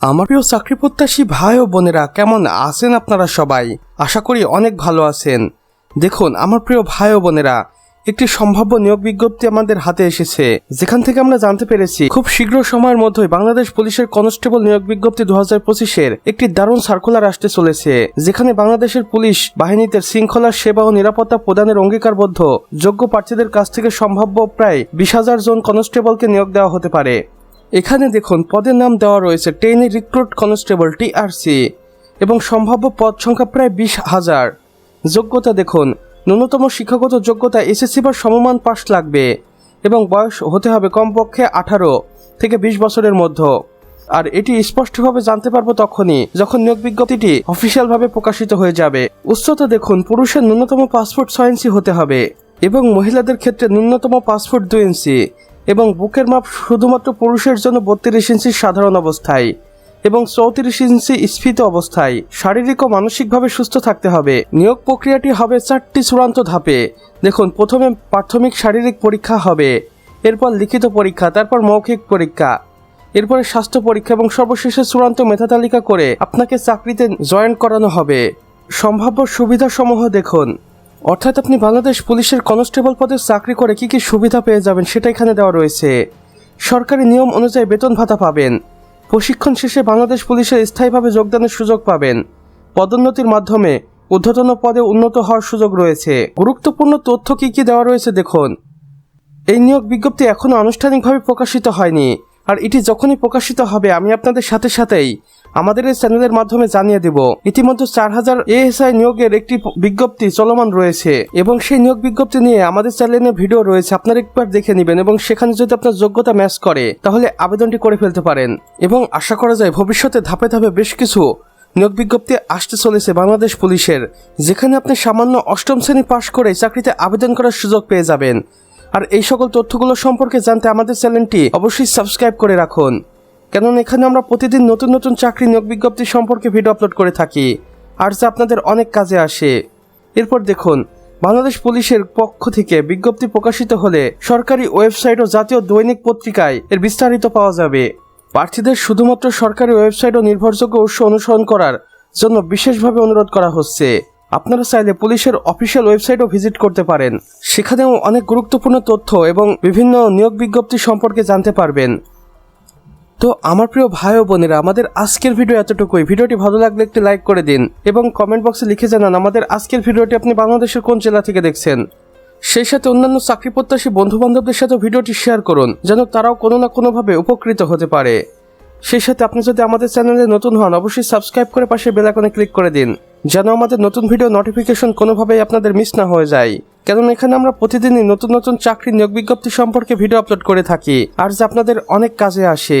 আমার প্রিয় চাকরি প্রত্যাশী ভাই ও বোনেরা, কেমন আছেন আপনারা সবাই? আশা করি অনেক ভালো আছেন। দেখুন, আমার প্রিয় ভাই ও বোনেরা, একটি সম্ভাব্য নিয়োগ বিজ্ঞপ্তি আমাদের হাতে এসেছে। যেখান থেকে আমরা জানতে পেরেছি, খুব শীঘ্র সময়ের মধ্যেই বাংলাদেশ পুলিশের কনস্টেবল নিয়োগ বিজ্ঞপ্তি দু হাজার পঁচিশের একটি দারুণ সার্কুলার আসতে চলেছে, যেখানে বাংলাদেশের পুলিশ বাহিনীতে শৃঙ্খলা, সেবা ও নিরাপত্তা প্রদানের অঙ্গীকারবদ্ধ যোগ্য প্রার্থীদের কাছ থেকে সম্ভাব্য প্রায় বিশ হাজার জন কনস্টেবলকে নিয়োগ দেওয়া হতে পারে। এখানে দেখুন, পদের নাম দেওয়া রয়েছে টেন রিক্রুট কনস্টেবল টিআরসি এবং সম্ভাব্য পদ সংখ্যা প্রায় বিশ হাজার। যোগ্যতা দেখুন, ন্যূনতম শিক্ষাগত যোগ্যতা এসএসসি বা সমমান পাস লাগবে এবং বয়স হতে হবে কমপক্ষে আঠারো থেকে বিশ বছরের মধ্যে। আর এটি স্পষ্টভাবে জানতে পারব তখনই যখন নিয়োগ বিজ্ঞপ্তিটি অফিসিয়ালভাবে প্রকাশিত হয়ে যাবে। উচ্চতা দেখুন, পুরুষের ন্যূনতম পাসপোর্ট ছয় ইঞ্চি হতে হবে এবং মহিলাদের ক্ষেত্রে ন্যূনতম পাসপোর্ট দুই ইঞ্চি। এবং বুকের মাপ শুধুমাত্র পুরুষের জন্য বত্রিশ ইঞ্চি সাধারণ অবস্থায় এবং চৌত্রিশ ইঞ্চি স্ফীত অবস্থায়। শারীরিক ও মানসিকভাবে সুস্থ থাকতে হবে। নিয়োগ প্রক্রিয়াটি হবে চারটি চূড়ান্ত ধাপে। দেখুন, প্রথমে প্রাথমিক শারীরিক পরীক্ষা হবে। এরপর লিখিত পরীক্ষা, তারপর মৌখিক পরীক্ষা। এরপরে স্বাস্থ্য পরীক্ষা এবং সর্বশেষে চূড়ান্ত মেধা তালিকা করে আপনাকে চাকরিতে জয়েন করানো হবে। সম্ভাব্য সুবিধাসমূহ দেখুন। অর্থাৎ আপনি বাংলাদেশ পুলিশের কনস্টেবল পদে চাকরি করে কি কি সুবিধা পেয়ে যাবেন সেটা এখানে দেওয়া রয়েছে। সরকারি নিয়ম অনুযায়ী বেতন ভাতা পাবেন। প্রশিক্ষণ শেষে বাংলাদেশ পুলিশে স্থায়ীভাবে যোগদানের সুযোগ পাবেন। পদোন্নতির মাধ্যমে ঊর্ধ্বতন পদে উন্নত হওয়ার সুযোগ রয়েছে। গুরুত্বপূর্ণ তথ্য কি কি দেওয়া রয়েছে দেখুন। এই নিয়োগ বিজ্ঞপ্তি এখনও আনুষ্ঠানিকভাবে প্রকাশিত হয়নি। আর এটি যখনই প্রকাশিত হবে, আমি আপনাদের সাথে সাথেই আমাদের এই চ্যানেলের মাধ্যমে জানিয়ে দেব, ইতিমধ্যে চার হাজার এএসআই নিয়োগের একটি বিজ্ঞপ্তি চলমান রয়েছে এবং সেই নিয়োগ বিজ্ঞপ্তি নিয়ে আমাদের চ্যানেলে ভিডিও রয়েছে, আপনারা একবার দেখে নেবেন এবং সেখানে যদি আপনার যোগ্যতা ম্যাচ করে, তাহলে আবেদনটি করে ফেলতে পারেন। এবং আশা করা যায় ভবিষ্যতে ধাপে ধাপে বেশ কিছু নিয়োগ বিজ্ঞপ্তি আসতে চলেছে বাংলাদেশ পুলিশের, যেখানে আপনি সামান্য অষ্টম শ্রেণি পাশ করে চাকরিতে আবেদন করার সুযোগ পেয়ে যাবেন। আর এই সকল তথ্যগুলো সম্পর্কে জানতে আমাদের চ্যানেলটি অবশ্যই সাবস্ক্রাইব করে রাখুন। কেননা এখানে আমরা প্রতিদিন নতুন নতুন চাকরি নিয়োগ বিজ্ঞপ্তি সম্পর্কে ভিডিও আপলোড করে থাকি। আর যা আপনাদের অনেক কাজে আসে। এরপর দেখুন, বাংলাদেশ পুলিশের পক্ষ থেকে বিজ্ঞপ্তি প্রকাশিত হলে সরকারি ওয়েবসাইট ও জাতীয় দৈনিক পত্রিকায় এর বিস্তারিত পাওয়া যাবে। প্রার্থীদের শুধুমাত্র সরকারি ওয়েবসাইট ও নির্ভরযোগ্য উৎস অনুসরণ করার জন্য বিশেষভাবে অনুরোধ করা হচ্ছে। আপনারা চাইলে পুলিশের অফিসিয়াল ওয়েবসাইটও ভিজিট করতে পারেন। সেখানেও অনেক গুরুত্বপূর্ণ তথ্য এবং বিভিন্ন নিয়োগ বিজ্ঞপ্তি সম্পর্কে জানতে পারবেন। তো আমার প্রিয় ভাই ও বোনেরা, আমাদের আজকের ভিডিও এতটুকুই। ভিডিওটি ভালো লাগলে একটি লাইক করে দিন এবং কমেন্ট বক্সে লিখে জানান আমাদের আজকের ভিডিওটি আপনি বাংলাদেশের কোন জেলা থেকে দেখছেন। সেই সাথে অন্যান্য চাকরি প্রত্যাশী বন্ধু বান্ধবদের সাথে ভিডিওটি শেয়ার করুন, যেন তারাও কোনো না কোনোভাবে উপকৃত হতে পারে। সেই সাথে আপনি যদি আমাদের চ্যানেলে নতুন হন, অবশ্যই সাবস্ক্রাইব করে পাশে বেল আইকনে ক্লিক করে দিন, যেন আমাদের নতুন ভিডিও নোটিফিকেশন কোনোভাবেই আপনাদের মিস না হয়ে যায়। কেননা এখানে আমরা প্রতিদিনই নতুন নতুন চাকরি নিয়োগ বিজ্ঞপ্তি সম্পর্কে ভিডিও আপলোড করে থাকি, আর যা আপনাদের অনেক কাজে আসে।